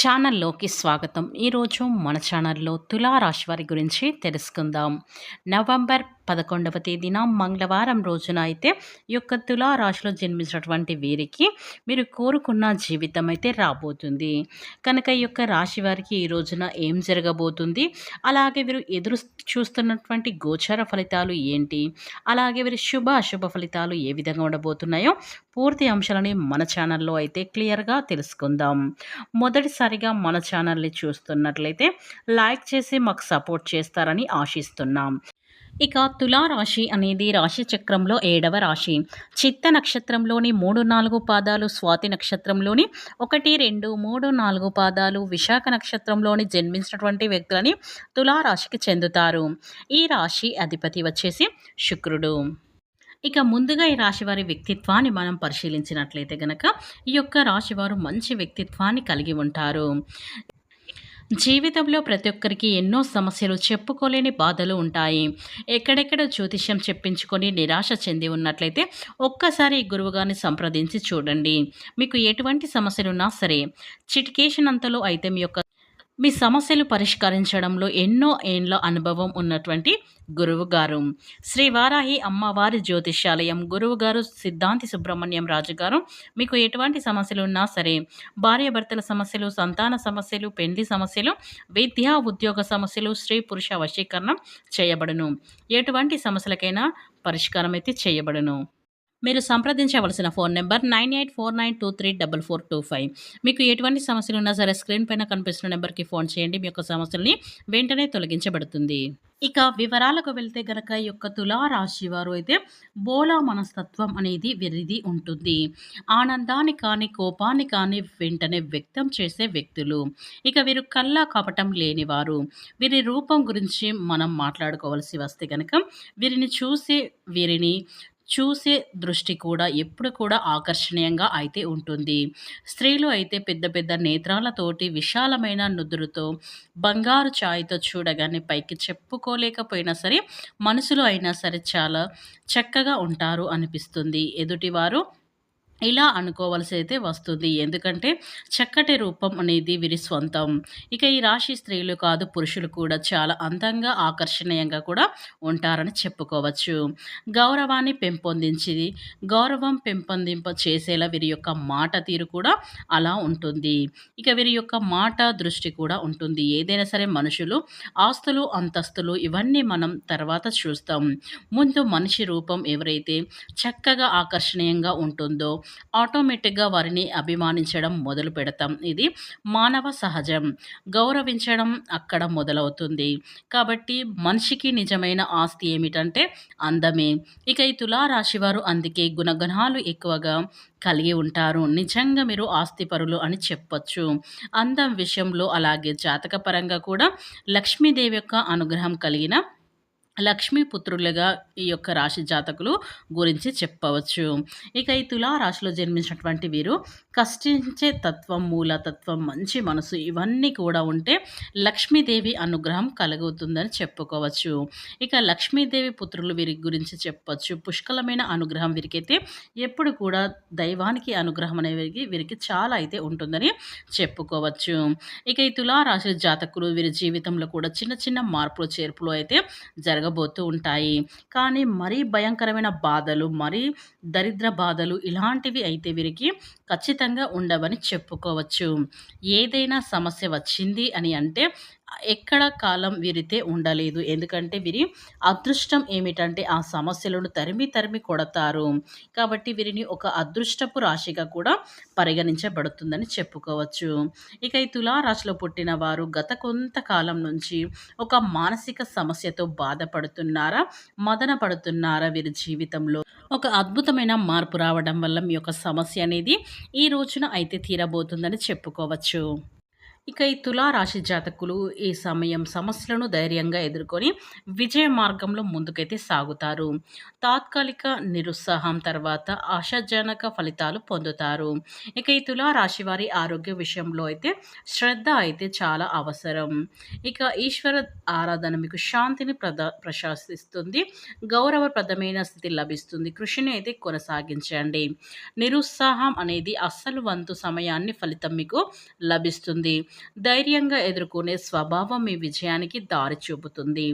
ఛానల్లోకి స్వాగతం. ఈరోజు మన ఛానల్లో తులారాశి వారి గురించి తెలుసుకుందాం. నవంబర్ పదకొండవ తేదీన మంగళవారం రోజున అయితే ఈ యొక్క తులారాశిలో జన్మించినటువంటి వీరికి మీరు కోరుకున్న జీవితం అయితే రాబోతుంది. కనుక ఈ యొక్క రాశి వారికి ఈ రోజున ఏం జరగబోతుంది? అలాగే వీరు ఎదురు చూస్తున్నటువంటి గోచర ఫలితాలు ఏంటి? అలాగే వీరి శుభ అశుభ ఫలితాలు ఏ విధంగా ఉండబోతున్నాయో పూర్తి అంశాలని మన ఛానల్లో అయితే క్లియర్గా తెలుసుకుందాం. మొదటిసారిగా మన ఛానల్ని చూస్తున్నట్లయితే లైక్ చేసి మాకు సపోర్ట్ చేస్తారని ఆశిస్తున్నాం. ఇక తులారాశి అనేది రాశి చక్రంలో ఏడవ రాశి. చిత్త నక్షత్రంలోని మూడు నాలుగు పాదాలు స్వాతి నక్షత్రంలోని ఒకటి రెండు మూడు నాలుగు పాదాలు విశాఖ నక్షత్రంలోని జన్మించినటువంటి వ్యక్తులని తులారాశికి చెందుతారు. ఈ రాశి అధిపతి వచ్చేసి శుక్రుడు. ఇక ముందుగా ఈ రాశివారి వ్యక్తిత్వాన్ని మనం పరిశీలించినట్లయితే గనక ఈ యొక్క రాశివారు మంచి వ్యక్తిత్వాన్ని కలిగి ఉంటారు. జీవితంలో ప్రతి ఒక్కరికి ఎన్నో సమస్యలు చెప్పుకోలేని బాధలు ఉంటాయి. ఎక్కడెక్కడ జ్యోతిష్యం చెప్పించుకొని నిరాశ చెంది ఉన్నట్లయితే ఒక్కసారి గురువుగారిని సంప్రదించి చూడండి. మీకు ఎటువంటి సమస్యలున్నా సరే చిటికేషన్ అయితే మీ యొక్క మీ సమస్యలు పరిష్కరించడంలో ఎన్నో ఏండ్ల అనుభవం ఉన్నటువంటి గురువు గారు శ్రీ వారాహి అమ్మవారి జ్యోతిష్యాలయం గురువుగారు సిద్ధాంతి సుబ్రహ్మణ్యం రాజు గారు మీకు ఎటువంటి సమస్యలు ఉన్నా సరే భార్యాభర్తల సమస్యలు సంతాన సమస్యలు పెండ్లి సమస్యలు విద్యా ఉద్యోగ సమస్యలు స్త్రీ పురుష వశీకరణం చేయబడును. ఎటువంటి సమస్యలకైనా పరిష్కారం అయితే చేయబడును. మీరు సంప్రదించవలసిన phone number nine eight four nine two three double four two five. మీకు ఎటువంటి సమస్యలు ఉన్నా సరే స్క్రీన్ పైన కనిపిస్తున్న నెంబర్కి ఫోన్ చేయండి. మీ యొక్క సమస్యల్ని వెంటనే తొలగించబడుతుంది. ఇక వివరాలకు వెళ్తే గనక ఈ యొక్క తులారాశి వారు అయితే బోలా మనస్తత్వం అనేది విరిది ఉంటుంది. ఆనందాన్ని కానీ కోపాన్ని కానీ వెంటనే వ్యక్తం చేసే వ్యక్తులు. ఇక వీరు కల్లా కపటం లేనివారు. వీరి రూపం గురించి మనం మాట్లాడుకోవాల్సి వస్తే కనుక వీరిని చూసి వీరిని చూసే దృష్టి కూడా ఎప్పుడు కూడా ఆకర్షణీయంగా అయితే ఉంటుంది. స్త్రీలు అయితే పెద్ద పెద్ద నేత్రాలతోటి విశాలమైన నుదురుతో బంగారు ఛాయ్తో చూడగానే పైకి చెప్పుకోలేకపోయినా సరే మనసులో అయినా సరే చాలా చక్కగా ఉంటారు అనిపిస్తుంది. ఎదుటివారు ఇలా అనుకోవలసి అయితే వస్తుంది. ఎందుకంటే చక్కటి రూపం అనేది వీరి స్వంతం. ఇక ఈ రాశి స్త్రీలు కాదు పురుషులు కూడా చాలా అందంగా ఆకర్షణీయంగా కూడా ఉంటారని చెప్పుకోవచ్చు. గౌరవాన్ని పెంపొందించి గౌరవం పెంపొందింప చేసేలా వీరి యొక్క మాట తీరు కూడా అలా ఉంటుంది. ఇక వీరి యొక్క మాట దృష్టి కూడా ఉంటుంది. ఏదైనా సరే మనుషులు ఆస్తులు అంతస్తులు ఇవన్నీ మనం తర్వాత చూస్తాం. ముందు మనిషి రూపం ఎవరైతే చక్కగా ఆకర్షణీయంగా ఉంటుందో ఆటోమేటిక్గా వారిని అభిమానించడం మొదలు పెడతాం. ఇది మానవ సహజం. గౌరవించడం అక్కడ మొదలవుతుంది. కాబట్టి మనిషికి నిజమైన ఆస్తి ఏమిటంటే అందమే. ఇక ఈ తులారాశి వారు అందుకే గుణగణాలు ఎక్కువగా కలిగి ఉంటారు. నిజంగా మీరు ఆస్తిపరులు అని చెప్పొచ్చు. అందం విషయంలో అలాగే జాతకపరంగా కూడా లక్ష్మీదేవి యొక్క అనుగ్రహం కలిగిన లక్ష్మీపుత్రులుగా ఈ యొక్క రాశి జాతకులు గురించి చెప్పవచ్చు. ఇక ఈ తులారాశిలో జన్మించినటువంటి వీరు కష్టించే తత్వం మూలతత్వం మంచి మనసు ఇవన్నీ కూడా ఉంటే లక్ష్మీదేవి అనుగ్రహం కలుగుతుందని చెప్పుకోవచ్చు. ఇక లక్ష్మీదేవి పుత్రులు వీరి గురించి చెప్పవచ్చు పుష్కలమైన అనుగ్రహం వీరికైతే ఎప్పుడు కూడా దైవానికి అనుగ్రహం అనేది వీరికి చాలా అయితే ఉంటుందని చెప్పుకోవచ్చు. ఇక ఈ తులారాశి జాతకులు వీరి జీవితంలో కూడా చిన్న చిన్న మార్పులు చేర్పులు అయితే జరగ జరగబోతూ ఉంటాయి. కానీ మరీ భయంకరమైన బాధలు మరీ దరిద్ర బాధలు ఇలాంటివి అయితే వీరికి ఖచ్చితంగా ఉండవని చెప్పుకోవచ్చు. ఏదైనా సమస్య వచ్చింది అని అంటే ఎక్కడ కాలం వీరితే ఉండలేదు. ఎందుకంటే వీరి అదృష్టం ఏమిటంటే ఆ సమస్యలను తరిమి తరిమి కొడతారు. కాబట్టి వీరిని ఒక అదృష్టపు రాశిగా కూడా పరిగణించబడుతుందని చెప్పుకోవచ్చు. ఇక ఈ తులారాశిలో పుట్టిన వారు గత కొంతకాలం నుంచి ఒక మానసిక సమస్యతో బాధపడుతున్నారా మదన పడుతున్నారా వీరి జీవితంలో? ఒక అద్భుతమైన మార్పు రావడం వల్ల మీ యొక్క సమస్య అనేది ఈ రోజున అయితే తీరబోతుందని చెప్పుకోవచ్చు. ఇక ఈ తులారాశి జాతకులు ఈ సమయం సమస్యలను ధైర్యంగా ఎదుర్కొని విజయ మార్గంలో ముందుకైతే సాగుతారు. తాత్కాలిక నిరుత్సాహం తర్వాత ఆశాజనక ఫలితాలు పొందుతారు. ఇక ఈ తులారాశి వారి ఆరోగ్య విషయంలో అయితే శ్రద్ధ అయితే చాలా అవసరం. ఇక ఈశ్వర ఆరాధన మీకు శాంతిని ప్రద ప్రశాసిస్తుంది. గౌరవప్రదమైన స్థితి లభిస్తుంది. కృషిని అయితే కొనసాగించండి. నిరుత్సాహం అనేది అస్సలు వంతు సమయాన్ని ఫలితం మీకు లభిస్తుంది. ధైర్యంగా ఎదుర్కొనే స్వభావం మీ విజయానికి దారి చూపుతుంది.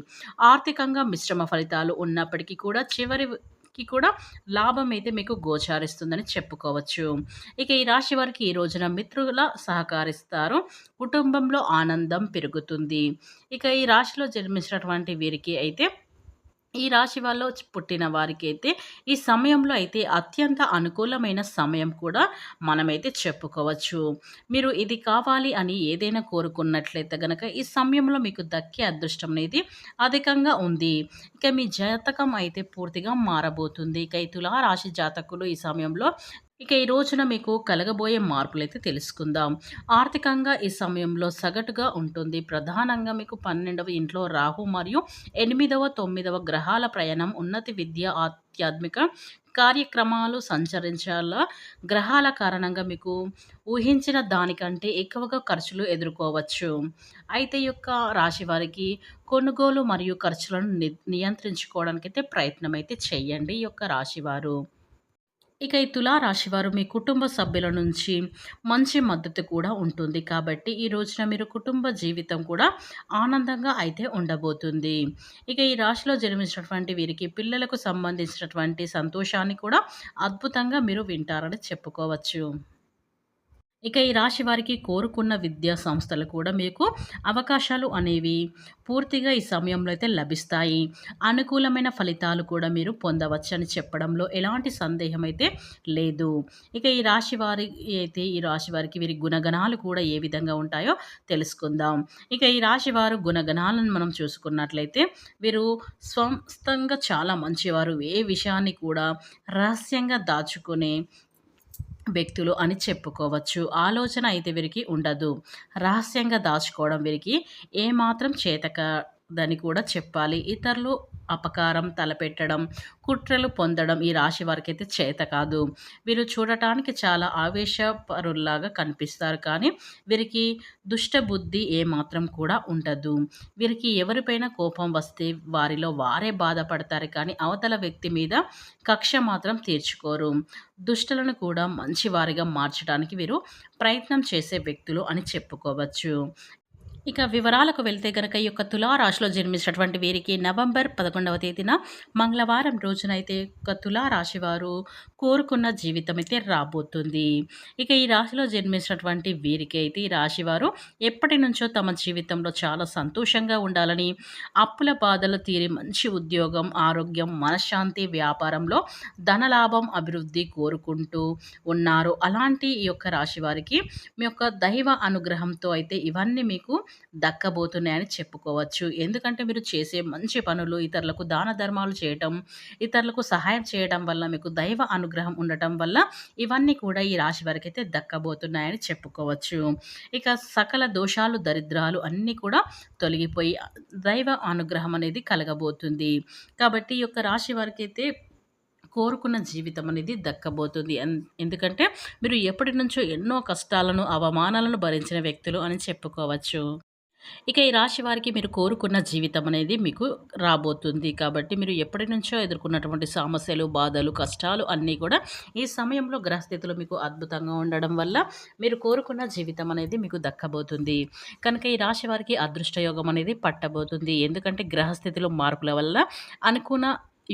ఆర్థికంగా మిశ్రమ ఫలితాలు ఉన్నప్పటికీ కూడా చివరి కి కూడా లాభం అయితే మీకు గోచారిస్తుందని చెప్పుకోవచ్చు. ఇక ఈ రాశి వారికి ఈ రోజున మిత్రుల సహకరిస్తారు. కుటుంబంలో ఆనందం పెరుగుతుంది. ఇక ఈ రాశిలో జన్మించినటువంటి వీరికి అయితే ఈ రాశి వాళ్ళు పుట్టిన వారికి అయితే ఈ సమయంలో అయితే అత్యంత అనుకూలమైన సమయం కూడా మనమైతే చెప్పుకోవచ్చు. మీరు ఇది కావాలి అని ఏదైనా కోరుకున్నట్లయితే కనుక ఈ సమయంలో మీకు దక్కే అదృష్టం అనేది అధికంగా ఉంది. ఇక మీ జాతకం అయితే పూర్తిగా మారబోతుంది. ఇక ఈ తులా రాశి జాతకులు ఈ సమయంలో ఇక ఈ రోజున మీకు కలగబోయే మార్పులైతే తెలుసుకుందాం. ఆర్థికంగా ఈ సమయంలో సగటుగా ఉంటుంది. ప్రధానంగా మీకు పన్నెండవ ఇంట్లో రాహు మరియు ఎనిమిదవ తొమ్మిదవ గ్రహాల ప్రయాణం ఉన్నతి విద్య ఆధ్యాత్మిక కార్యక్రమాలు సంచరించాల గ్రహాల కారణంగా మీకు ఊహించిన దానికంటే ఎక్కువగా ఖర్చులు ఎదుర్కోవచ్చు. అయితే యొక్క రాశి వారికి కొనుగోలు మరియు ఖర్చులను నియంత్రించుకోవడానికైతే ప్రయత్నం అయితే చేయండి ఈ యొక్క రాశివారు ఇక ఈ తులారాశి వారు మీ కుటుంబ సభ్యుల నుంచి మంచి మద్దతు కూడా ఉంటుంది. కాబట్టి ఈ రోజున మీరు కుటుంబ జీవితం కూడా ఆనందంగా అయితే ఉండబోతుంది. ఇక ఈ రాశిలో జన్మించినటువంటి వీరికి పిల్లలకు సంబంధించినటువంటి సంతోషాన్ని కూడా అద్భుతంగా మీరు వింటారని చెప్పుకోవచ్చు. ఇక ఈ రాశి వారికి కోరుకున్న విద్యా సంస్థలు కూడా మీకు అవకాశాలు అనేవి పూర్తిగా ఈ సమయంలో అయితే లభిస్తాయి. అనుకూలమైన ఫలితాలు కూడా మీరు పొందవచ్చు అని చెప్పడంలో ఎలాంటి సందేహం అయితే లేదు. ఇక ఈ రాశి వారి అయితే ఈ రాశి వారికి వీరి గుణగణాలు కూడా ఏ విధంగా ఉంటాయో తెలుసుకుందాం. ఇక ఈ రాశి వారు గుణగణాలను మనం చూసుకున్నట్లయితే వీరు స్వంతంగా చాలా మంచివారు. ఏ విషయాన్ని కూడా రహస్యంగా దాచుకునే వ్యక్తులు అని చెప్పుకోవచ్చు. ఆలోచన అయితే వీరికి ఉండదు. రహస్యంగా దాచుకోవడం వీరికి ఏమాత్రం చేతక దని కూడా చెప్పాలి. ఇతరులు అపకారం తలపెట్టడం కుట్రలు పొందడం ఈ రాశి వారికి అయితే చేత కాదు. వీరు చూడటానికి చాలా ఆవేశపరుల్లాగా కనిపిస్తారు. కానీ వీరికి దుష్ట బుద్ధి ఏమాత్రం కూడా ఉండదు. వీరికి ఎవరిపైన కోపం వస్తే వారిలో వారే బాధపడతారు. కానీ అవతల వ్యక్తి మీద కక్ష మాత్రం తీర్చుకోరు. దుష్టులను కూడా మంచివారిగా మార్చడానికి వీరు ప్రయత్నం చేసే వ్యక్తులు అని చెప్పుకోవచ్చు. ఇక వివరాలకు వెళ్తే గనక ఈ యొక్క తులారాశిలో జన్మించినటువంటి వీరికి నవంబర్ పదకొండవ తేదీన మంగళవారం రోజునైతే ఒక తులారాశి వారు కోరుకున్న జీవితం అయితే రాబోతుంది. ఇక ఈ రాశిలో జన్మించినటువంటి వీరికి అయితే ఈ రాశి వారు ఎప్పటి నుంచో తమ జీవితంలో చాలా సంతోషంగా ఉండాలని అప్పుల బాధలు తీరి మంచి ఉద్యోగం ఆరోగ్యం మనశ్శాంతి వ్యాపారంలో ధనలాభం అభివృద్ధి కోరుకుంటూ ఉన్నారు. అలాంటి ఈ యొక్క రాశి వారికి మీ యొక్క దైవ అనుగ్రహంతో అయితే ఇవన్నీ మీకు దక్కబోతున్నాయని చెప్పుకోవచ్చు. ఎందుకంటే మీరు చేసే మంచి పనులు ఇతరులకు దాన ధర్మాలు చేయటం ఇతరులకు సహాయం చేయడం వల్ల మీకు దైవ అనుగ్రహం ఉండటం వల్ల ఇవన్నీ కూడా ఈ రాశి వారికి అయితే దక్కబోతున్నాయని చెప్పుకోవచ్చు. ఇక సకల దోషాలు దరిద్రాలు అన్నీ కూడా తొలగిపోయి దైవ అనుగ్రహం అనేది కలగబోతుంది. కాబట్టి ఈ యొక్క రాశి వారికి అయితే కోరుకున్న జీవితం అనేది దక్కబోతుంది. ఎందుకంటే మీరు ఎప్పటి నుంచో ఎన్నో కష్టాలను అవమానాలను భరించిన వ్యక్తులు అని చెప్పుకోవచ్చు. ఇక ఈ రాశి వారికి మీరు కోరుకున్న జీవితం అనేది మీకు రాబోతుంది. కాబట్టి మీరు ఎప్పటి నుంచో ఎదుర్కొన్నటువంటి సమస్యలు బాధలు కష్టాలు అన్నీ కూడా ఈ సమయంలో గ్రహస్థితులు మీకు అద్భుతంగా ఉండడం వల్ల మీరు కోరుకున్న జీవితం అనేది మీకు దక్కబోతుంది. కనుక ఈ రాశి వారికి అదృష్టయోగం అనేది పట్టబోతుంది. ఎందుకంటే గ్రహస్థితిలో మార్పుల వల్ల అనుకున్న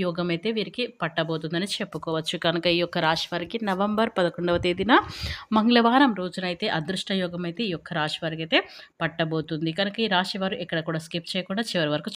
యోగం అయితే వీరికి పట్టబోతుందని చెప్పుకోవచ్చు. కనుక ఈ యొక్క రాశి వారికి నవంబర్ పదకొండవ తేదీన మంగళవారం రోజునైతే అదృష్ట యోగం అయితే ఈ యొక్క రాశి వారికి అయితే పట్టబోతుంది. కనుక ఈ రాశి వారు ఇక్కడ కూడా స్కిప్ చేయకుండా చివరి వరకు